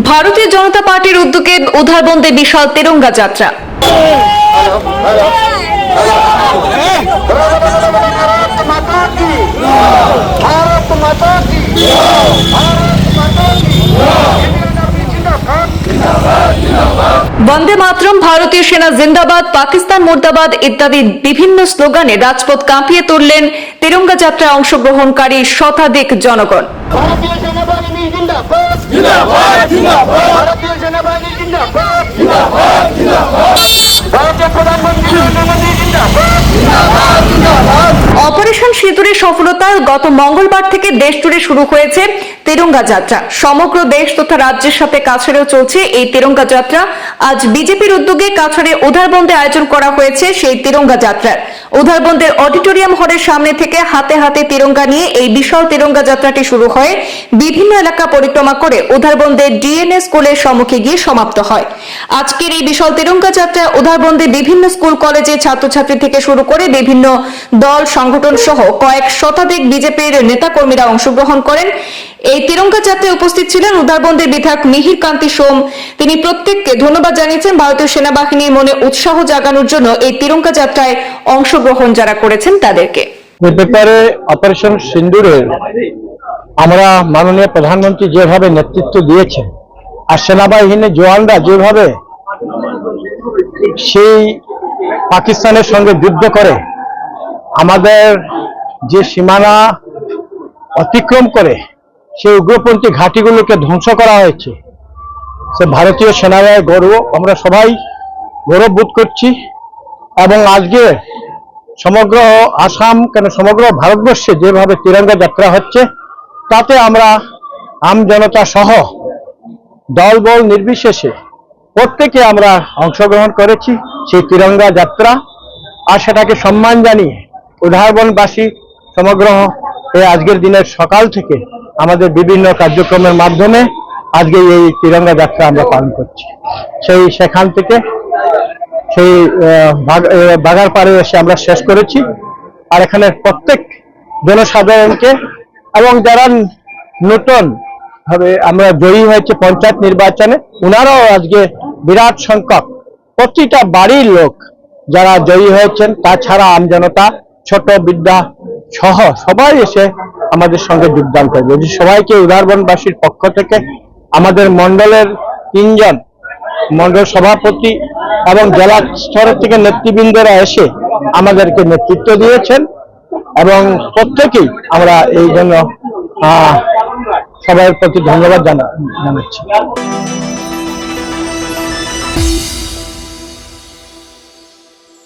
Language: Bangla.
ভারতীয় জনতা পার্টির উদ্যোগে উধারবন্দে বিশাল তেরঙ্গা যাত্রা। বন্দে মাতরম, ভারতীয় সেনা জিন্দাবাদ, পাকিস্তান মুর্দাবাদ ইত্যাদি বিভিন্ন স্লোগানে রাজপথ কাঁপিয়ে তুললেন তেরঙ্গা যাত্রায় অংশগ্রহণকারী শতাধিক জনগণ। অপারেশন সেতুরের সফলতা গত মঙ্গলবার থেকে দেশ জুড়ে শুরু হয়েছে তেরঙ্গা যাত্রা। সমগ্র দেশ তথা রাজ্যের সাথে কাছাড়েও চলছে এই তেরঙ্গা যাত্রা। আজ বিজেপির উদ্যোগে কাছাড়ে উধারবন্দে আয়োজন করা হয়েছে সেই তিরঙ্গা যাত্রার। উধারবন্দের অডিটোরিয়াম হলের সামনে থেকে হাতে হাতে তিরঙ্গা নিয়ে এই বিশাল তেরঙ্গা যাত্রাটি শুরু হয়। বিভিন্ন এলাকা পরিক্রমা করে উধারবন্দের ডিএনএ স্কুলের সম্মুখে গিয়ে সমাপ্ত হয়। আজকের এই বিশাল তেরঙ্গা যাত্রা উধারবন্দে বিভিন্ন স্কুল, কলেজে ছাত্রছাত্রী থেকে শুরু করে বিভিন্ন দল, সংগঠন সহ কয়েক শতাধিক বিজেপির নেতাকর্মীরা অংশগ্রহণ করেন। এই তিরঙ্গা যাত্রায় উপস্থিত ছিলেন উধারবন্দের বিধায়ক মিহির কান্তি সোম। তিনি প্রত্যেককে ধন্যবাদ জানিয়েছেন ভারতীয় সেনাবাহিনীর মনে উৎসাহ জাগানোর জন্য এই তিরঙ্গা যাত্রায় অংশগ্রহণ যারা করেছেন তাদেরকে। ব্যাপারে অপারেশন সিন্দুরের আমরা মাননীয় প্রধানমন্ত্রী যেভাবে নেতৃত্ব দিয়েছেন, আর সেনাবাহিনীর জওয়ানরা যেভাবে সেই পাকিস্তানের সঙ্গে যুদ্ধ করে, আমাদের যে সীমানা অতিক্রম করে সেই উগ্রপন্থী ঘাঁটিগুলোকে ধ্বংস করা হয়েছে। সে ভারতীয় সেনাবাহিনীর গর্ব আমরা সবাই গৌরব বোধ করছি এবং আজকে সমগ্র আসাম, কেন সমগ্র ভারতবর্ষে যেভাবে তিরঙ্গা যাত্রা হচ্ছে, তাতে আমরা আম জনতা সহ দলবল নির্বিশেষে প্রত্যেকে আমরা অংশগ্রহণ করেছি সেই তিরঙ্গা যাত্রা। আর সেটাকে সম্মান জানিয়ে উদাহরণবাসী সমগ্র এই আজকের দিনের সকাল থেকে আমাদের বিভিন্ন কার্যক্রমের মাধ্যমে আজকে এই তিরঙ্গা যাত্রা আমরা পালন করছি। সেই সেখান থেকে সেই বাগার পাড়ে এসে আমরা শেষ করেছি। আর এখানে প্রত্যেক জনসাধারণকে এবং যারা নতুন ভাবে আমরা জয়ী হয়েছে পঞ্চায়েত নির্বাচনে ওনারাও আজকে বিরাট সংখ্যক প্রতিটা বাড়ির লোক যারা জয়ী হয়েছেন, তাছাড়া আমজনতা, ছোট বিদ্যা সহ সবাই এসে আমাদের সঙ্গে যোগদান করবে। সবাইকে উদারবনবাসীর পক্ষ থেকে আমাদের মন্ডলের তিনজন মন্ডল সভাপতি এবং জেলা স্তরের থেকে নেতৃবৃন্দরা এসে আমাদেরকে নেতৃত্ব দিয়েছেন এবং প্রত্যেকেই আমরা এই জন্য সবার প্রতি ধন্যবাদ জানা জানাচ্ছি।